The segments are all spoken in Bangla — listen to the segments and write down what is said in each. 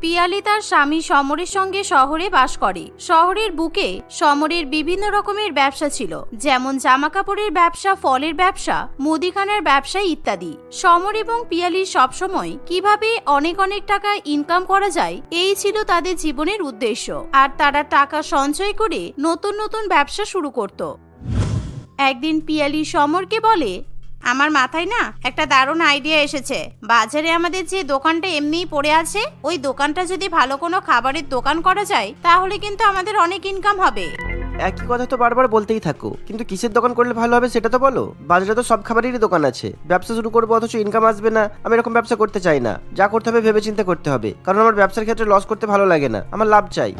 পিয়ালি তার স্বামী সমরের সঙ্গে শহরে বাস করে। শহরের বুকে সমরের বিভিন্ন রকমের ব্যবসা ছিল, যেমন জামা কাপড়ের ব্যবসা, ফলের ব্যবসা, মুদিখানার ব্যবসা ইত্যাদি। সমর এবং পিয়ালির সবসময় কীভাবে অনেক অনেক টাকা ইনকাম করা যায়, এই ছিল তাদের জীবনের উদ্দেশ্য। আর তারা টাকা সঞ্চয় করে নতুন নতুন ব্যবসা শুরু করত। একদিন পিয়ালি সমরকে বলে আমার মাথায় না একটা দারুণ আইডিয়া এসেছে। বাজারে আমাদের যে দোকানটা এমনিই পড়ে আছে, ওই দোকানটা যদি ভালো কোনো খাবারের দোকান করা যায়, তাহলে কিন্তু আমাদের অনেক ইনকাম হবে। একই কথা তো বারবার বলতেই থাকো, কিন্তু কিসের দোকান করলে ভালো হবে সেটা তো বলো? বাজারে তো সব খাবারেরই দোকান আছে। ব্যবসা শুরু করব অথচ ইনকাম আসবে না, আমি এরকম ব্যবসা করতে চাই না। যা করতে হবে ভেবে চিন্তে করতে হবে, কারণ আমার ব্যবসার ক্ষেত্রে লস করতে ভালো লাগে না, আমার লাভ চাই।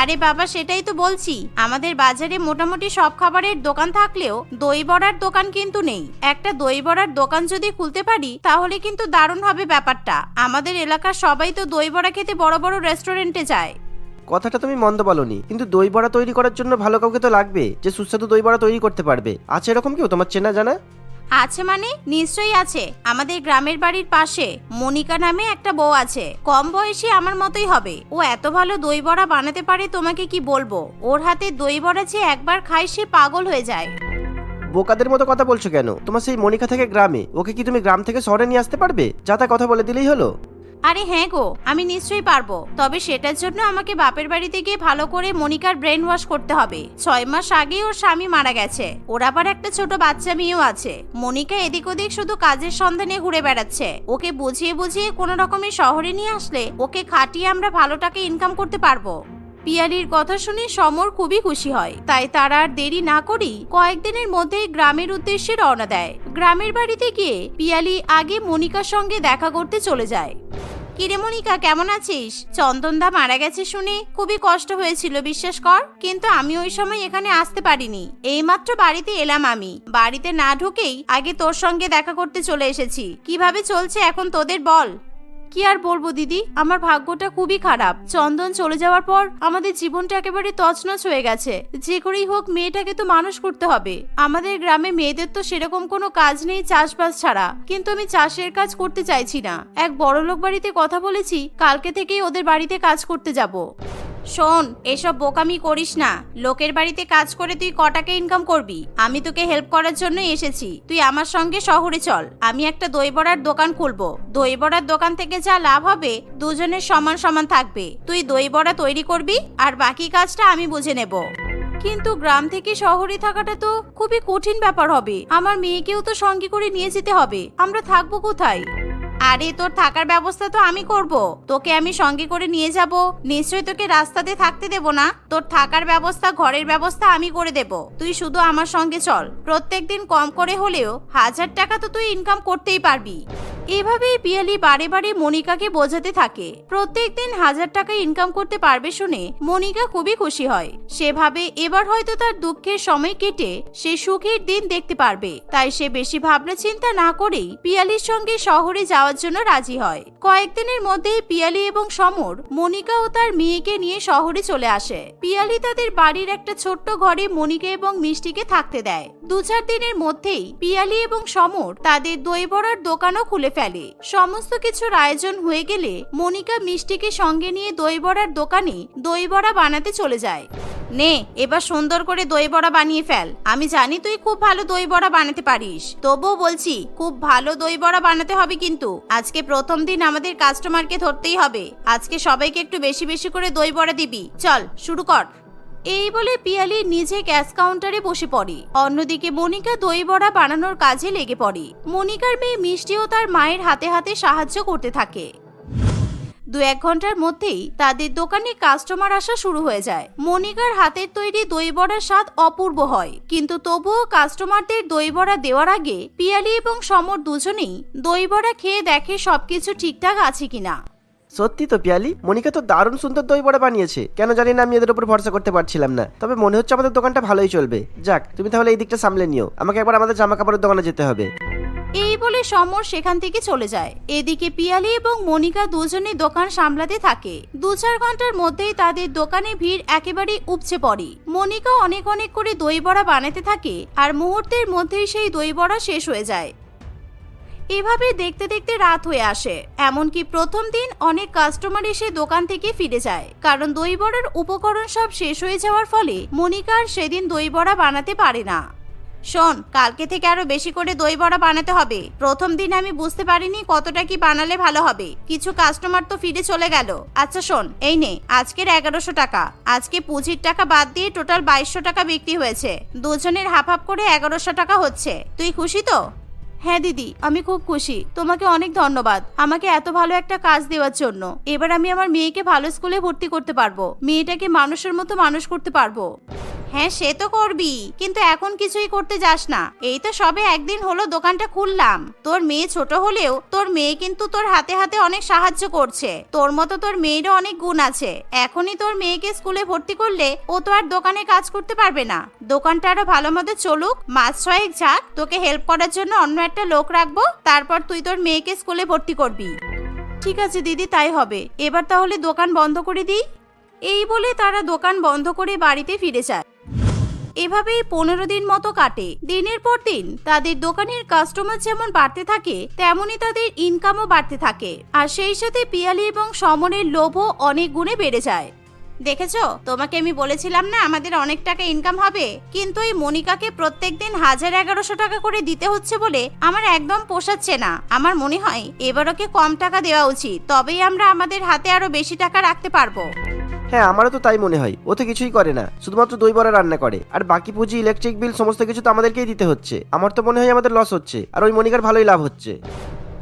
আরে বাবা, সেটাই তো বলছি। আমাদের বাজারে মোটামুটি সব খাবারের দোকান থাকলেও দই বড়ার দোকান কিন্তু নেই। একটা দই বড়ার দোকান যদি খুলতে পারি, তাহলে কিন্তু দারুণ হবে ব্যাপারটা। আমাদের এলাকার সবাই তো দই বড়া খেতে বড় বড় রেস্টুরেন্টে যায়। কথাটা তুমি মন্দ বলনি, কিন্তু দই বড়া তৈরি করার জন্য ভালো কাউকে তো লাগবে, যে সুস্বাদু দই বড়া তৈরি করতে পারবে। আছে এরকম কেউ? তোমার চেনা জানা? আছে মানে? নিশ্চয়ই আছে। আমাদের গ্রামের বাড়ির পাশে মনিকা নামে একটা বউ আছে। কম বয়সী আমার মতোই হবে। ও এত ভালো দই বড়া বানাতে পারে তোমাকে কি বলব? ওর হাতে দই বড়া যে একবার খায় সে পাগল হয়ে যায়। বোকাদের মতো কথা বলছো কেন? তোমার সেই মনিকা থেকে গ্রামে। ওকে কি তুমি গ্রাম থেকে শহরে নিয়ে আসতে পারবে? যা তা কথা বলে দিলেই হলো। আরে হ্যাঁ গো, আমি নিশ্চয়ই পারব। তবে সেটার জন্য আমাকে বাপের বাড়িতে গিয়ে ভালো করে মনিকার ব্রেন ওয়াশ করতে হবে। ছয় মাস আগে ওর স্বামী মারা গেছে। ওর আবার একটা ছোট বাচ্চা মেয়েও আছে। মনিকা এদিক ওদিক শুধু কাজের সন্ধানে ঘুরে বেড়াচ্ছে। ওকে বুঝিয়ে বুঝিয়ে কোনো রকমের শহরে নিয়ে আসলে ওকে খাটিয়ে আমরা ভালো টাকা ইনকাম করতে পারব। পিয়ালির কথা শুনে সমর খুবই খুশি হয়। তাই তারা আর দেরি না করেই কয়েকদিনের মধ্যেই গ্রামের উদ্দেশ্যে রওনা দেয়। গ্রামের বাড়িতে গিয়ে পিয়ালি আগে মনিকার সঙ্গে দেখা করতে চলে যায়। কিরে মনিকা, কেমন আছিস? চন্দনদা মারা গেছে শুনে খুবই কষ্ট হয়েছিল, বিশ্বাস কর। কিন্তু আমি ওই সময় এখানে আসতে পারিনি। এইমাত্র বাড়িতে এলাম আমি। বাড়িতে না ঢুকেই আগে তোর সঙ্গে দেখা করতে চলে এসেছি। কীভাবে চলছে এখন তোদের বল। কি আর বলব, দিদি? আমার ভাগ্যটা খুবই খারাপ। চন্দন চলে যাওয়ার পর আমাদের জীবনটা একেবারে তছনছ হয়ে গেছে। যে করেই হোক, মেয়েটাকে তো মানুষ করতে হবে। আমাদের গ্রামে মেয়েদের তো সেরকম কোনো কাজ নেই চাষবাস ছাড়া। কিন্তু আমি চাষের কাজ করতে চাইছি না। এক বড়লোক বাড়িতে কথা বলেছি, কালকে থেকেই ওদের বাড়িতে কাজ করতে যাব। শোন, এসব বোকামি করিস না। লোকের বাড়িতে কাজ করে তুই কটাকে ইনকাম করবি? আমি তোকে হেল্প করার জন্যই এসেছি। তুই আমার সঙ্গে শহরে চল। আমি একটা দই বড়ার দোকান খুলবো। দই বড়ার দোকান থেকে যা লাভ হবে, দুজনের সমান সমান থাকবে। তুই দই বড়া তৈরি করবি, আর বাকি কাজটা আমি বুঝে নেব। কিন্তু গ্রাম থেকে শহরে থাকাটা তো খুবই কঠিন ব্যাপার হবে। আমার মেয়েকেও তো সঙ্গে করে নিয়ে যেতে হবে। আমরা থাকব কোথায়? আরে, তোর থাকার ব্যবস্থা তো আমি করব। তোকে আমি সঙ্গে করে নিয়ে যাব। নিশ্চয়ই তোকে রাস্তাতে থাকতে দেব না। তোর থাকার ব্যবস্থা, ঘরের ব্যবস্থা আমি করে দেব। তুই শুধু আমার সঙ্গে চল। প্রত্যেকদিন কম করে হলেও হাজার টাকা তো তুই ইনকাম করতেই পারবি। এভাবেই পিয়ালি বারে বারে মনিকাকে বোঝাতে থাকে। প্রত্যেকদিন হাজার টাকা ইনকাম করতে পারবে শুনে মনিকা খুবই খুশি হয়। সেভাবে এবার হয়তো তার দুঃখের সময় কেটে সে সুখের দিন দেখতে পারবে। তাই সে বেশি ভাবনা চিন্তা না করেই পিয়ালির সঙ্গে শহরে যাওয়ার জন্য রাজি হয়। কয়েকদিনের মধ্যেই পিয়ালি এবং সমর মনিকা ও তার মেয়েকে নিয়ে শহরে চলে আসে। পিয়ালি তাদের বাড়ির একটা ছোট্ট ঘরে মনিকা এবং মিষ্টিকে থাকতে দেয়। দু চার দিনের মধ্যেই পিয়ালি এবং সমর তাদের দই বড়ার দোকানও খুলে ফেলে। সমস্ত কিছুর আয়োজন হয়ে গেলে মনিকা মিষ্টিকে সঙ্গে নিয়ে দই বড়ার দোকানে দই বড়া বানাতে চলে যায়। নে, এবার সুন্দর করে দই বড়া বানিয়ে ফেল। আমি জানি তুই খুব ভালো দই বড়া বানাতে পারিস। তবুও বলছি, খুব ভালো দই বড়া বানাতে হবে কিন্তু। আজকে প্রথম দিন আমাদের কাস্টমারকে ধরতেই হবে। আজকে সবাইকে একটু বেশি বেশি করে দই বড়া দিবি। চল, শুরু কর। এই বলে পিয়ালি নিজে ক্যাশ কাউন্টারে বসে পড়ে। অন্যদিকে মনিকা দই বড়া বানানোর কাজে লেগে পড়ে। মনিকার মেয়ে মিষ্টিও তার মায়ের হাতে হাতে সাহায্য করতে থাকে। দু এক ঘণ্টার মধ্যেই তাদের দোকানে কাস্টমার আসা শুরু হয়ে যায়। মনিকার হাতের তৈরি দই বড়ার স্বাদ অপূর্ব হয়। কিন্তু তবুও কাস্টমারদের দই বড়া দেওয়ার আগে পিয়ালি এবং সমর দুজনেই দই বড়া খেয়ে দেখে সবকিছু ঠিকঠাক আছে কিনা। সত্যি তো পিয়ালি, মনিকা তো দারুণ সুন্দর দই বড়া বানিয়েছে। কেন জানি না আমি এদের উপর ভরসা করতে পারছিলাম না। তবে মনে হচ্ছে আমাদের দোকানটা ভালোই চলবে। যাক, তুমি তাহলে এই দিকটা সামলে নিও। আমাকে একবার আমাদের জামা কাপড়ের দোকানে যেতে হবে। এই বলে সমর সেখান থেকে চলে যায়। এদিকে পিয়ালি এবং মনিকা দুজনে দোকান সামলাতে থাকে। দু চার ঘণ্টার মধ্যেই তাদের দোকানে ভিড় একেবারে উপচে পড়ে। মনিকা অনেক অনেক করে দই বড়া বানাতে থাকে, আর মুহূর্তের মধ্যেই সেই দই বড়া শেষ হয়ে যায়। এভাবে দেখতে দেখতে রাত হয়ে আসে। এমনকি প্রথম দিন অনেক কাস্টমার এসে দোকান থেকে ফিরে যায়। কারণ দই বড়ার উপকরণ সব শেষ হয়ে যাওয়ার ফলে মনিকা আর সেদিন দই বড়া বানাতে পারে না। শোন, কালকে থেকে আরও বেশি করে দই বড়া বানাতে হবে। প্রথম দিন আমি বুঝতে পারিনি কতটা কি বানালে ভালো হবে। কিছু কাস্টমার তো ফিরে চলে গেল। আচ্ছা শোন, এই নে, আজকের এগারোশো টাকা। আজকে পুঁজির টাকা বাদ দিয়ে টোটাল বাইশশো টাকা বিক্রি হয়েছে। দুজনের হাফ হাফ করে এগারোশো টাকা হচ্ছে। তুই খুশি তো? হ্যাঁ দিদি, আমি খুব খুশি। তোমাকে অনেক ধন্যবাদ। আমাকে এত ভালো একটা কাজ দেওয়ার জন্য। এবার আমি আমার মেয়েকে ভালো স্কুলে ভর্তি করতে পারব। মেয়েটাকে মানুষের মতো মানুষ করতে পারব। হ্যাঁ সে তো করবি। কিন্তু এখন কিছুই করতে যাস না। এই তো সবে একদিন হলো দোকানটা খুললাম। তোর মেয়ে ছোট হলেও তোর মেয়ে কিন্তু তোর হাতে হাতে অনেক সাহায্য করছে। তোর মতো তোর মেয়েরও অনেক গুণ আছে। এখনই তোর মেয়েকে স্কুলে ভর্তি করলে ও তো আর দোকানে কাজ করতে পারবে না। দোকানটা আরও ভালো মতো চলুক, মাস ছয়েক যাক, তোকে হেল্প করার জন্য অন্য একটা লোক রাখব, তারপর তুই তোর মেয়েকে স্কুলে ভর্তি করবি। ঠিক আছে দিদি, তাই হবে। এবার তাহলে দোকান বন্ধ করে দিই। এই বলে তারা দোকান বন্ধ করে বাড়িতে ফিরে যায়। এভাবেই পনেরো দিন মতো কাটে। দিনের পর দিন তাদের দোকানের কাস্টমার যেমন বাড়তে থাকে, তেমনই তাদের ইনকামও বাড়তে থাকে। আর সেই সাথে পিয়ালি এবং সমনের লোভও অনেক গুণে বেড়ে যায়। দেখেছ? তোমাকে আমি বলেছিলাম না আমাদের অনেক টাকা ইনকাম হবে? কিন্তু এই মনিকাকে প্রত্যেক দিন হাজার এগারোশো টাকা করে দিতে হচ্ছে বলে আমার একদম পোষাচ্ছে না। আমার মনে হয় এবার ওকে কম টাকা দেওয়া উচিত। তবেই আমরা আমাদের হাতে আরও বেশি টাকা রাখতে পারব। হ্যাঁ আমারও তো তাই মনে হয়। ও তো কিছুই করে না। শুধুমাত্র দই বড়া রান্না করে। আর বাকি পুঁজি ইলেকট্রিক বিল সমস্ত কিছু তো আমাদেরকেই দিতে হচ্ছে। আমার তো মনে হয় আমাদের লস হচ্ছে। আর ওই মনিকার ভালোই লাভ হচ্ছে।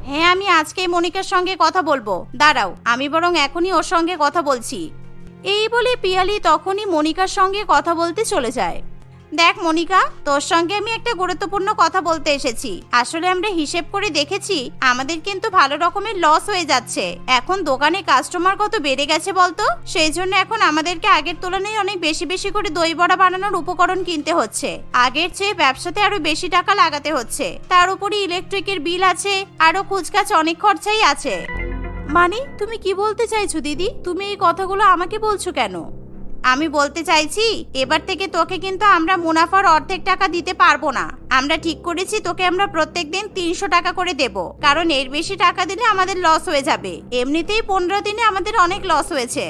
হ্যাঁ আমি আজকেই মনিকার সঙ্গে কথা বলব। দাঁড়াও আমি বরং এখনই ওর সঙ্গে কথা বলছি। এই বলে পিয়ালি তখনই মনিকার সঙ্গে কথা বলতে চলে যায়। দেখ মনিকা, তোর সঙ্গে আমি একটা গুরুত্বপূর্ণ কথা বলতে এসেছি। আসলে আমরা হিসেব করে দেখেছি, আমাদের কিন্তু ভালো রকমের লস হয়ে যাচ্ছে। এখন দোকানে কাস্টমার কত বেড়ে গেছে বলতো? সেই জন্য এখন আমাদেরকে আগের তুলনায় অনেক বেশি বেশি করে দই বড়া বানানোর উপকরণ কিনতে হচ্ছে। আগের চেয়ে ব্যবসাতে আরও বেশি টাকা লাগাতে হচ্ছে। তার উপরে ইলেকট্রিকের বিল আছে, আরও কুচকাচ অনেক খরচাই আছে। মানে তুমি কি বলতে চাইছো, দিদি? তুমি এই কথাগুলো আমাকে বলছো কেন? আমি বলতে চাইছি, এবার থেকে তোকে কিন্তু আমরা মুনাফার অর্ধেক টাকা দিতে পারব না। আমরা ঠিক করেছি, তোকে আমরা প্রত্যেক দিন তিনশো টাকা করে দেব। কারণ এর বেশি টাকা দিলে আমাদের লস হয়ে যাবে। এমনিতেই পনেরো দিনে আমাদের অনেক লস হয়েছে।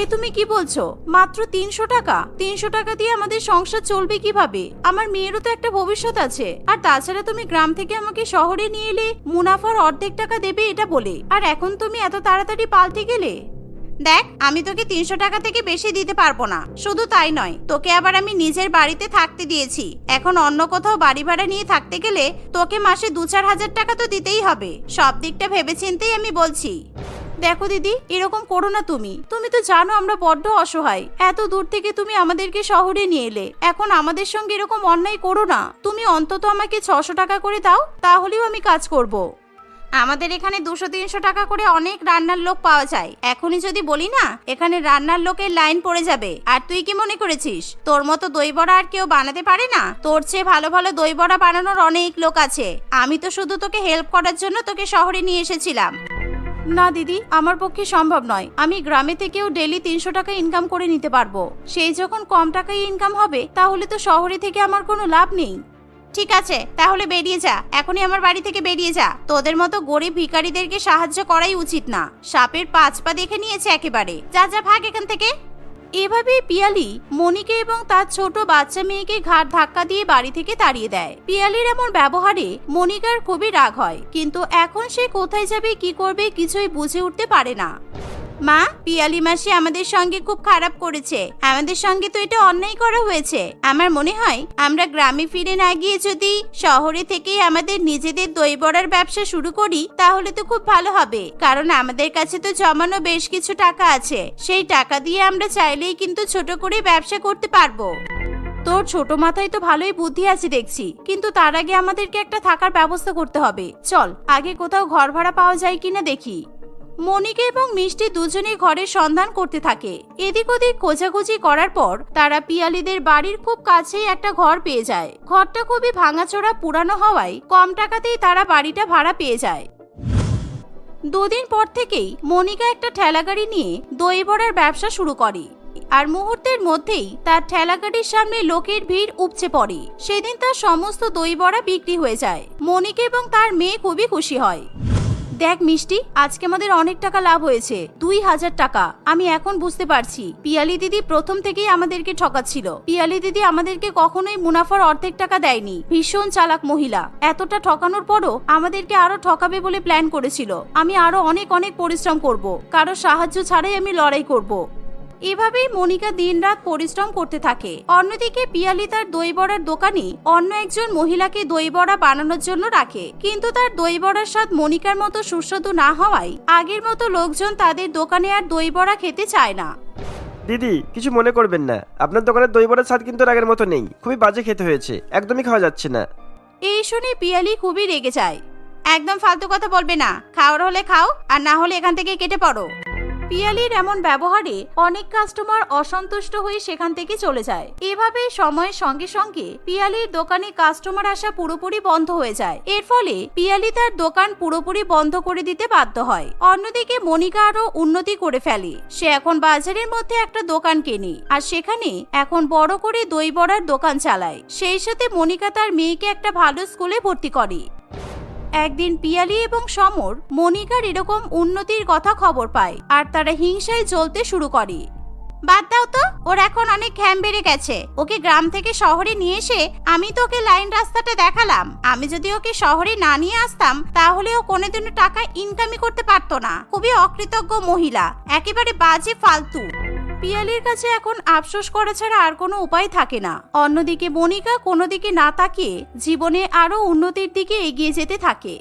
এ তুমি কি বলছো? মাত্র তিনশো টাকা? তিনশো টাকা দিয়ে আমাদের সংসার চলবে কীভাবে? আমার মেয়েরও তো একটা ভবিষ্যৎ আছে। আর তাছাড়া তুমি গ্রাম থেকে আমাকে শহরে নিয়ে এলে মুনাফার অর্ধেক টাকা দেবে এটা বলে। আর এখন তুমি এত তাড়াতাড়ি পাল্টে গেলে? দেখ, আমি তোকে তিনশো টাকা থেকে বেশি দিতে পারব না। শুধু তাই নয়, তোকে আবার আমি নিজের বাড়িতে থাকতে দিয়েছি। এখন অন্য কোথাও বাড়ি ভাড়া নিয়ে থাকতে গেলে তোকে মাসে দু চার হাজার টাকা তো দিতেই হবে। সব দিকটা ভেবেচিন্তেই আমি বলছি। দেখো দিদি, এরকম করো না তুমি। তুমি তো জানো আমরা বড্ড অসহায়। এত দূর থেকে তুমি আমাদেরকে শহরে নিয়ে এলে। এখন আমাদের সঙ্গে এরকম অন্যায় করো না। তুমি অন্তত আমাকে ছশো টাকা করে দাও, তাহলেও আমি কাজ করব। আমাদের এখানে দুশো তিনশো টাকা করে অনেক রান্নার লোক পাওয়া যায়। এখনই যদি বলি না, এখানে রান্নার লোকের লাইন পড়ে যাবে। আর তুই কি মনে করেছিস? তোর মতো দই বড়া আর কেউ বানাতে পারে না? তোর চেয়ে ভালো ভালো দই বড়া বানানোর অনেক লোক আছে। আমি তো শুধু তোকে হেল্প করার জন্য তোকে শহরে নিয়ে এসেছিলাম। না, দিদি, আমার পক্ষে সম্ভব নয়। আমি গ্রামে থেকেও ডেলি তিনশো টাকা ইনকাম করে নিতে পারব। সেই যখন কম টাকায় ইনকাম হবে, তাহলে তো শহরে থেকে আমার কোনো লাভ নেই। ঠিক আছে, তাহলে বেরিয়ে যা। এখনই আমার বাড়ি থেকে বেরিয়ে যা। তোদের মতো গরিব ভিকারীদেরকে সাহায্য করাই উচিত না। সাপের পাঁচ পা দেখে নিয়েছে একেবারে। যা যা, ভাগ এখান থেকে। এভাবেই পিয়ালি মনিকে এবং তার ছোট বাচ্চা মেয়েকে ঘাট ধাক্কা দিয়ে বাড়ি থেকে তাড়িয়ে দেয়। পিয়ালির এমন ব্যবহারে মনিকার খুবই রাগ হয়, কিন্তু এখন সে কোথায় যাবে, কি করবে কিছুই বুঝে উঠতে পারে না। মা, পিয়ালি মাসি আমাদের সঙ্গে খুব খারাপ করেছে। আমাদের সঙ্গে তো এটা অন্যায় করা হয়েছে। আমার মনে হয় আমরা গ্রামে ফিরে না গিয়ে যদি শহরে থেকেই আমাদের নিজেদের দই বড়ার ব্যবসা শুরু করি, তাহলে তো খুব ভালো হবে। কারণ আমাদের কাছে তো জমানো বেশ কিছু টাকা আছে। সেই টাকা দিয়ে আমরা চাইলেই কিন্তু ছোট করে ব্যবসা করতে পারব। তোর ছোট মাথায় তো ভালোই বুদ্ধি আছে দেখছি। কিন্তু তার আগে আমাদেরকে একটা থাকার ব্যবস্থা করতে হবে। চল, আগে কোথাও ঘর ভাড়া পাওয়া যায় কিনা দেখি। মনিকা এবং মিষ্টি দুজনেই ঘরের সন্ধান করতে থাকে। এদিক ওদিক খোঁজাখুঁজি করার পর তারা পিয়ালিদের বাড়ির খুব কাছেই একটা ঘর পেয়ে যায়। ঘরটা খুবই ভাঙাচোরা পুরানো হওয়ায় কম টাকাতেই তারা বাড়িটা ভাড়া পেয়ে যায়। দুদিন পর থেকেই মনিকা একটা ঠেলাগাড়ি নিয়ে দই বড়ার ব্যবসা শুরু করে। আর মুহূর্তের মধ্যেই তার ঠেলাগাড়ির সামনে লোকের ভিড় উপচে পড়ে। সেদিন তার সমস্ত দই বড়া বিক্রি হয়ে যায়। মনিকা এবং তার মেয়ে খুবই খুশি হয়। দেখ মিষ্টি, আজকে আমাদের অনেক টাকা লাভ হয়েছে, দুই হাজার টাকা। আমি এখন বুঝতে পারছি। পিয়ালি দিদি প্রথম থেকেই আমাদেরকে ঠকাচ্ছিল। পিয়ালি দিদি আমাদেরকে কখনোই মুনাফার অর্ধেক টাকা দেয়নি। ভীষণ চালাক মহিলা। এতটা ঠকানোর পরও আমাদেরকে আরও ঠকাবে বলে প্ল্যান করেছিল। আমি আরও অনেক অনেক পরিশ্রম করব। কারও সাহায্য ছাড়াই আমি লড়াই করব। এভাবেই মনিকা দিনরাত পরিশ্রম করতে থাকে। অন্যদিকে পিয়ালি তার দই বড়ার দোকানে অন্য একজন মহিলাকে দই বড়া বানানোর জন্য রাখে। কিন্তু তার দই বড়ার স্বাদ মনিকার মতো সুস্বাদু না হওয়ায় আগের মতো লোকজন তাদের দোকানে আর দই বড়া খেতে চায় না। দিদি কিছু মনে করবেন না। আপনার দোকানের দই বড়ার স্বাদ কিন্তু আগের মতো নেই। খুবই বাজে খেতে হয়েছে। একদমই খাওয়া যাচ্ছে না। এই শুনে পিয়ালি খুবই রেগে যায়। একদম ফালতু কথা বলবে না। খাওয়ার হলে খাও আর না হলে এখান থেকে কেটে পড়ো। পিয়ালির এমন ব্যবহারে অনেক কাস্টমার অসন্তুষ্ট হয়ে সেখান থেকে চলে যায়। এভাবে সময়ের সঙ্গে সঙ্গে পিয়ালির দোকানে কাস্টমার আসা পুরোপুরি বন্ধ হয়ে যায়। এর ফলে পিয়ালি তার দোকান পুরোপুরি বন্ধ করে দিতে বাধ্য হয়। অন্যদিকে মনিকা আরও উন্নতি করে ফেলে। সে এখন বাজারের মধ্যে একটা দোকান কেনে আর সেখানে এখন বড় করে দই বড়ার দোকান চালায়। সেই সাথে মনিকা তার মেয়েকে একটা ভালো স্কুলে ভর্তি করে। একদিন পিয়ালি এবং সমর মনিকার এরকম উন্নতির কথা খবর পায় আর তারা হিংসায় জ্বলতে শুরু করে। বাদ দাও তো, ওর এখন অনেক ঘ্যাম বেড়ে গেছে। ওকে গ্রাম থেকে শহরে নিয়ে এসে আমি তো ওকে লাইন রাস্তাটা দেখালাম। আমি যদি ওকে শহরে না নিয়ে আসতাম, তাহলে ও কোনোদিনও টাকা ইনকামই করতে পারতো না। খুবই অকৃতজ্ঞ মহিলা, একেবারে বাজে ফালতু। পিয়ালির কাছে এখন আফসোস করা ছাড়া আর কোনো উপায় থাকে না। অন্যদিকে মনিকা কোনো দিকে না তাকিয়ে জীবনে আরও উন্নতির দিকে এগিয়ে যেতে থাকে।